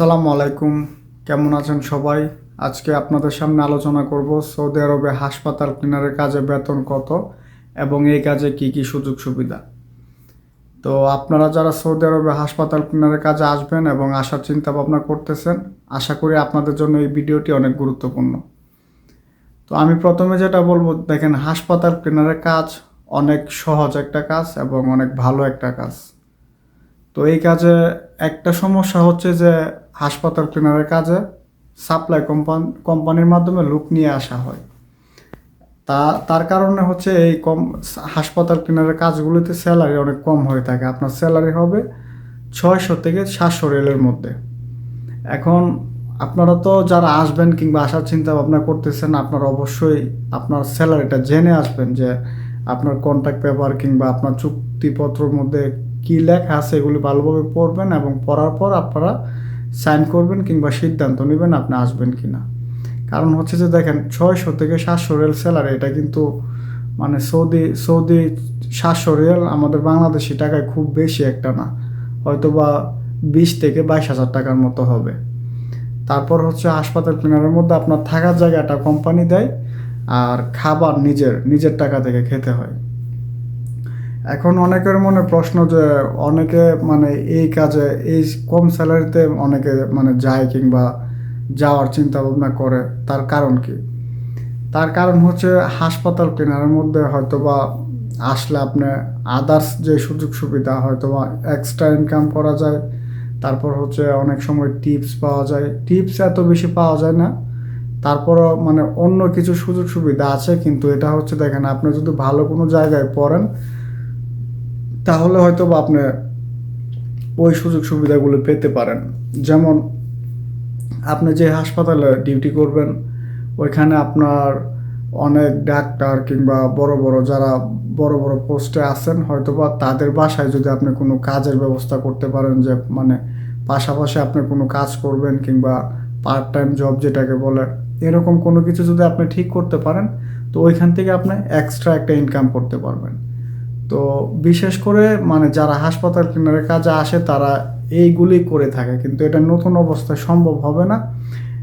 আসসালামু আলাইকুম। কেমন আছেন সবাই? আজকে আপনাদের সামনে আলোচনা করব সৌদি আরবে হাসপাতাল ক্লিনারের কাজে বেতন কত এবং এই কাজে কি কি সুযোগ সুবিধা। তো আপনারা যারা সৌদি আরবে হাসপাতাল ক্লিনারের কাজে আসবেন এবং আসার চিন্তা ভাবনা করতেছেন, আশা করি আপনাদের জন্য এই ভিডিওটি অনেক গুরুত্বপূর্ণ। তো আমি প্রথমে যেটা বলব, দেখেন হাসপাতাল ক্লিনারের কাজ অনেক সহজ একটা কাজ এবং অনেক ভালো একটা কাজ। তো এই কাজে একটা সমস্যা হচ্ছে যে হাসপাতাল ক্লিনারের কাজে সাপ্লাই কোম্পানি কোম্পানির মাধ্যমে লুক নিয়ে আসা হয়। তা, তার কারণে হচ্ছে এই কম, হাসপাতাল ক্লিনারের কাজগুলিতে স্যালারি অনেক কম হয়ে থাকে। আপনার স্যালারি হবে ছয়শো থেকে সাতশো রেলের মধ্যে। এখন আপনারা তো যারা আসবেন কিংবা আসার চিন্তা ভাবনা করতেছেন, আপনারা অবশ্যই আপনার স্যালারিটা জেনে আসবেন যে আপনার কন্ট্যাক্ট পেপার কিংবা আপনার চুক্তিপত্রের মধ্যে কী লেখা আছে এগুলি ভালোভাবে পড়বেন এবং পড়ার পর আপনারা সাইন করবেন কিংবা সিদ্ধান্ত নেবেন আপনি আসবেন কি না কারণ হচ্ছে যে দেখেন, ছয়শো থেকে সাতশো রিয়াল স্যালারি, এটা কিন্তু মানে সৌদি সৌদি সাতশো রিয়াল আমাদের বাংলাদেশি টাকায় খুব বেশি একটা না। হয়তো বা বিশ থেকে বাইশ হাজার টাকার মতো হবে। তারপর হচ্ছে হাসপাতাল ক্লিনারের মধ্যে আপনার থাকার জায়গাটা কোম্পানি দেয় আর খাবার নিজের নিজের টাকা থেকে খেতে হয়। এখন অনেকের মনে প্রশ্ন যে অনেকে মানে এই কাজে, এই কম স্যালারিতে অনেকে মানে যায় কিংবা যাওয়ার চিন্তা ভাবনা করে, তার কারণ কি? তার কারণ হচ্ছে হাসপাতাল কেনার মধ্যে হয়তো বা আসলে আপনি আদার্স যে সুযোগ সুবিধা হয়তো বা এক্সট্রা ইনকাম করা যায়, তারপর হচ্ছে অনেক সময় টিপস পাওয়া যায়। টিপস এত বেশি পাওয়া যায় না, তারপরও মানে অন্য কিছু সুযোগ সুবিধা আছে, কিন্তু এটা হচ্ছে দেখেন, আপনি যদি ভালো কোনো জায়গায় পড়েন তাহলে হয়তো বা আপনি ওই সুযোগ সুবিধাগুলো পেতে পারেন। যেমন আপনি যে হাসপাতালে ডিউটি করবেন, ওইখানে আপনার অনেক ডাক্তার কিংবা বড় বড় যারা বড় বড় পোস্টে আছেন, হয়তো বা তাদের বাসায় যদি আপনি কোনো কাজের ব্যবস্থা করতে পারেন যে মানে পাশাপাশি আপনি কোনো কাজ করবেন কিংবা পার্ট টাইম জব যেটাকে বলে, এরকম কোনো কিছু যদি আপনি ঠিক করতে পারেন, তো ওইখান থেকে আপনি এক্সট্রা একটা ইনকাম করতে পারবেন। তো বিশেষ করে মানে যারা হাসপাতাল ক্লিনারের কাজে আসে, তারা এইগুলি করে থাকে। কিন্তু এটা নতুন অবস্থায় সম্ভব হবে না।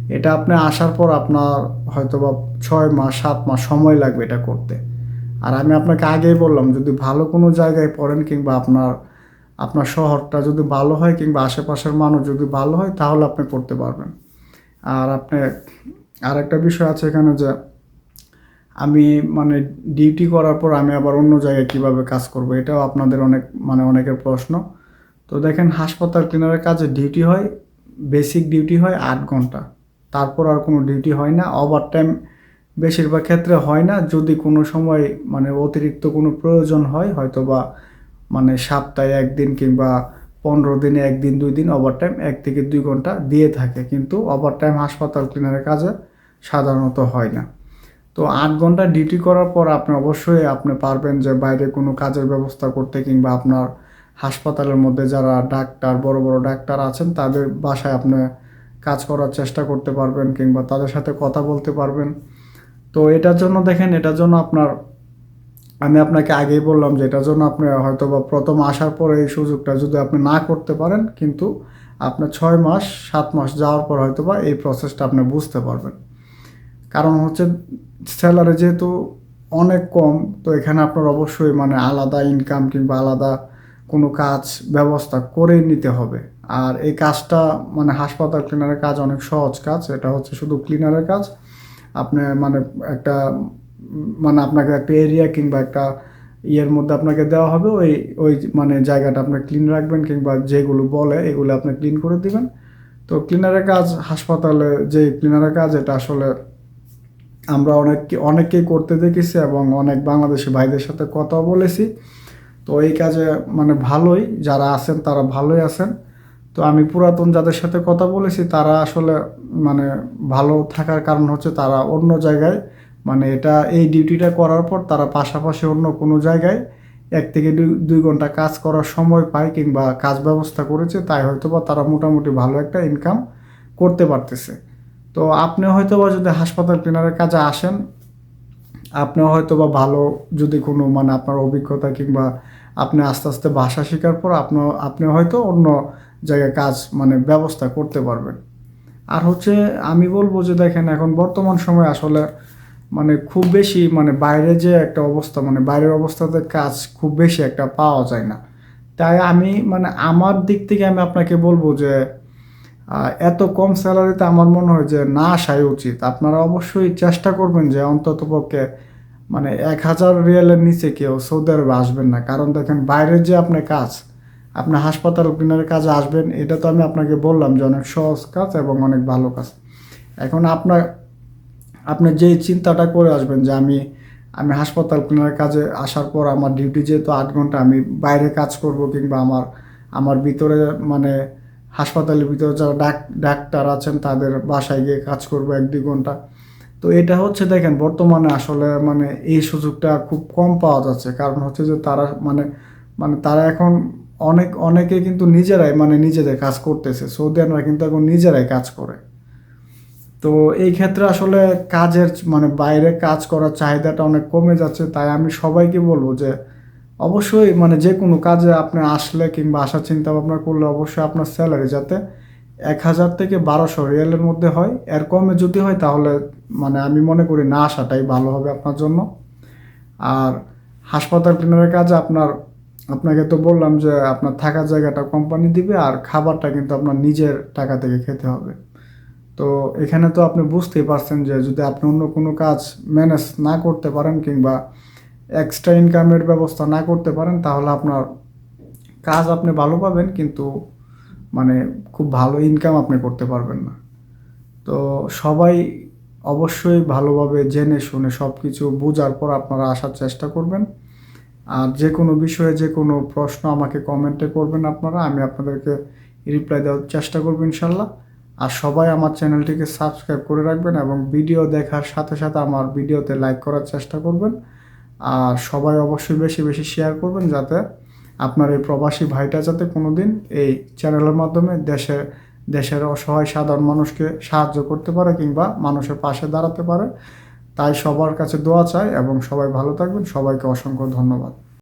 এটা আপনি আসার পর আপনার হয়তো বা ছয় মাস, সাত মাস সময় লাগবে এটা করতে। আর আমি আপনাকে আগেই বললাম, যদি ভালো কোনো জায়গায় পড়েন কিংবা আপনার আপনার শহরটা যদি ভালো হয় কিংবা আশেপাশের মানুষ যদি ভালো হয়, তাহলে আপনি করতে পারবেন। আর আপনি আর একটা বিষয় আছে এখানে যে আমি মানে ডিউটি করার পর আমি আবার অন্য জায়গায় কীভাবে কাজ করব, এটাও আপনাদের অনেক মানে অনেকের প্রশ্ন। তো দেখেন, হাসপাতাল ক্লিনারের কাজে ডিউটি হয় বেসিক ডিউটি হয় আট ঘণ্টা। তারপর আর কোনো ডিউটি হয় না ওভার টাইম বেশিরভাগ ক্ষেত্রে হয় না। যদি কোনো সময় মানে অতিরিক্ত কোনো প্রয়োজন হয় হয়তো বা মানে সপ্তাহে একদিন কিংবা পনেরো দিনে একদিন, দুই দিন ওভার টাইম এক থেকে দুই ঘণ্টা দিয়ে থাকে। কিন্তু ওভার টাইম হাসপাতাল ক্লিনারের কাজে সাধারণত হয় না। তো আট ঘণ্টা ডিউটি করার পর আপনি অবশ্যই আপনি পারবেন যে বাইরে কোনো কাজের ব্যবস্থা করতে কিংবা আপনার হাসপাতালের মধ্যে যারা ডাক্তার, বড় বড় ডাক্তার আছেন, তাদের বাসায় আপনি কাজ করার চেষ্টা করতে পারবেন কিংবা তাদের সাথে কথা বলতে পারবেন। তো এটার জন্য দেখেন, এটার জন্য আপনার, আমি আপনাকে আগেই বললাম যে এটার জন্য আপনি হয়তো বা প্রথম আসার পরে এই সুযোগটা যদি আপনি না করতে পারেন, কিন্তু আপনার ছয় মাস, সাত মাস যাওয়ার পর হয়তো বা এই প্রসেসটা আপনি বুঝতে পারবেন। কারণ হচ্ছে স্যালারি যেহেতু অনেক কম, তো এখানে আপনার অবশ্যই মানে আলাদা ইনকাম কিংবা আলাদা কোনো কাজ ব্যবস্থা করে নিতে হবে। আর এই কাজটা মানে হাসপাতাল ক্লিনারের কাজ অনেক সহজ কাজ, এটা হচ্ছে শুধু ক্লিনারের কাজ। আপনি মানে একটা মানে আপনাকে একটা এরিয়া কিংবা একটা ইয়ের মধ্যে আপনাকে দেওয়া হবে, ওই ওই মানে জায়গাটা আপনি ক্লিন রাখবেন কিংবা যেগুলো বলে এগুলো আপনি ক্লিন করে দিবেন। তো ক্লিনারের কাজ, হাসপাতালে যে ক্লিনারের কাজ, এটা আসলে আমরা অনেক অনেককেই করতে দেখেছি এবং অনেক বাংলাদেশি ভাইদের সাথে কথা বলেছি। তো এই কাজে মানে ভালোই, যারা আছেন তারা ভালোই আছেন। তো আমি পুরাতন যাদের সাথে কথা বলেছি, তারা আসলে মানে ভালো থাকার কারণ হচ্ছে তারা অন্য জায়গায় মানে এটা, এই ডিউটিটা করার পর তারা পাশাপাশি অন্য কোনো জায়গায় এক থেকে দুই দুই ঘণ্টা কাজ করার সময় পায় কিংবা কাজ ব্যবস্থা করেছে, তাই হয়তো বা তারা মোটামুটি ভালো একটা ইনকাম করতে পারতেছে। তো আপনি হয়তো বা যদি হাসপাতাল ক্লিনারের কাজে আসেন আপনি হয়তো বা ভালো যদি কোনো মানে আপনার অভিজ্ঞতা কিংবা আপনি আস্তে আস্তে ভাষা শেখার পর আপনার আপনি হয়তো অন্য জায়গায় কাজ মানে ব্যবস্থা করতে পারবেন। আর হচ্ছে আমি বলব যে দেখেন, এখন বর্তমান সময় আসলে মানে খুব বেশি মানে বাইরে যে একটা অবস্থা মানে বাইরের অবস্থাতে কাজ খুব বেশি একটা পাওয়া যায় না। তাই আমি মানে আমার দিক থেকে আমি আপনাকে বলব যে এত কম স্যালারিতে আমার মনে হয় যে না আসাই উচিত। আপনারা অবশ্যই চেষ্টা করবেন যে অন্তত পক্ষে মানে এক হাজার রিয়ালের নিচে কেউ সৌদি আরবে আসবেন না। কারণ দেখেন বাইরের যে আপনার কাজ, আপনি হাসপাতাল ক্লিনারের কাজে আসবেন, এটা তো আমি আপনাকে বললাম যে অনেক সহজ কাজ এবং অনেক ভালো কাজ। এখন আপনার আপনি যেই চিন্তাটা করে আসবেন যে আমি আমি হাসপাতাল ক্লিনারের কাজে আসার পর আমার ডিউটি যেহেতু আট ঘণ্টা আমি বাইরে কাজ করব কিংবা আমার আমার ভিতরে মানে হাসপাতালের ভিতরে যারা ডাক, ডাক্তার আছেন তাদের বাসায় গিয়ে কাজ করব এক দুই ঘণ্টা। তো এটা হচ্ছে দেখেন, বর্তমানে আসলে মানে এই সুযোগটা খুব কম পাওয়া যাচ্ছে। কারণ হচ্ছে যে তারা মানে মানে তারা এখন অনেক, অনেকে কিন্তু নিজেরাই মানে নিজেদের কাজ করতেছে। সৌদি আরবরা কিন্তু এখন নিজেরাই কাজ করে। তো এই ক্ষেত্রে আসলে কাজের মানে বাইরে কাজ করার চাহিদাটা অনেক কমে যাচ্ছে। তাই আমি সবাইকে বলব যে অবশ্যই মানে যে কোনো কাজে আপনি আসলে কিংবা আসার চিন্তা ভাবনা করলে অবশ্যই আপনার স্যালারি যাতে এক হাজার থেকে বারোশো রিয়ালের মধ্যে হয়। এর কমে যদি হয় তাহলে মানে আমি মনে করি না আসাটাই ভালো হবে আপনার জন্য। আর হাসপাতাল ক্লিনারের কাজে আপনার, আপনাকে তো বললাম যে আপনার থাকার জায়গাটা কোম্পানি দিবে আর খাবারটা কিন্তু আপনার নিজের টাকা থেকে খেতে হবে। তো এখানে তো আপনি বুঝতেই পারছেন যে যদি আপনি অন্য কোনো কাজ ম্যানেজ না করতে পারেন কিংবা এক্সট্রা ইনকামের ব্যবস্থা না করতে পারেন, তাহলে আপনার কাজ আপনি ভালো পাবেন, কিন্তু মানে খুব ভালো ইনকাম আপনি করতে পারবেন না। তো সবাই অবশ্যই ভালোভাবে জেনে শুনে সব কিছু বোঝার পর আপনারা আসার চেষ্টা করবেন। আর যে কোনো বিষয়ে যে কোনো প্রশ্ন আমাকে কমেন্টে করবেন আপনারা, আমি আপনাদেরকে রিপ্লাই দেওয়ার চেষ্টা করব ইনশাল্লাহ। আর সবাই আমার চ্যানেলটিকে সাবস্ক্রাইব করে রাখবেন এবং ভিডিও দেখার সাথে সাথে আমার ভিডিওতে লাইক করার চেষ্টা করবেন। আর সবাই অবশ্যই বেশি বেশি শেয়ার করবেন যাতে আপনার এই প্রবাসী ভাইটা যাতে কোনো দিন এই চ্যানেলের মাধ্যমে দেশে, দেশের অসহায় সাধারণ মানুষকে সাহায্য করতে পারে কিংবা মানুষের পাশে দাঁড়াতে পারে। তাই সবার কাছে দোয়া চাই এবং সবাই ভালো থাকবেন। সবাইকে অসংখ্য ধন্যবাদ।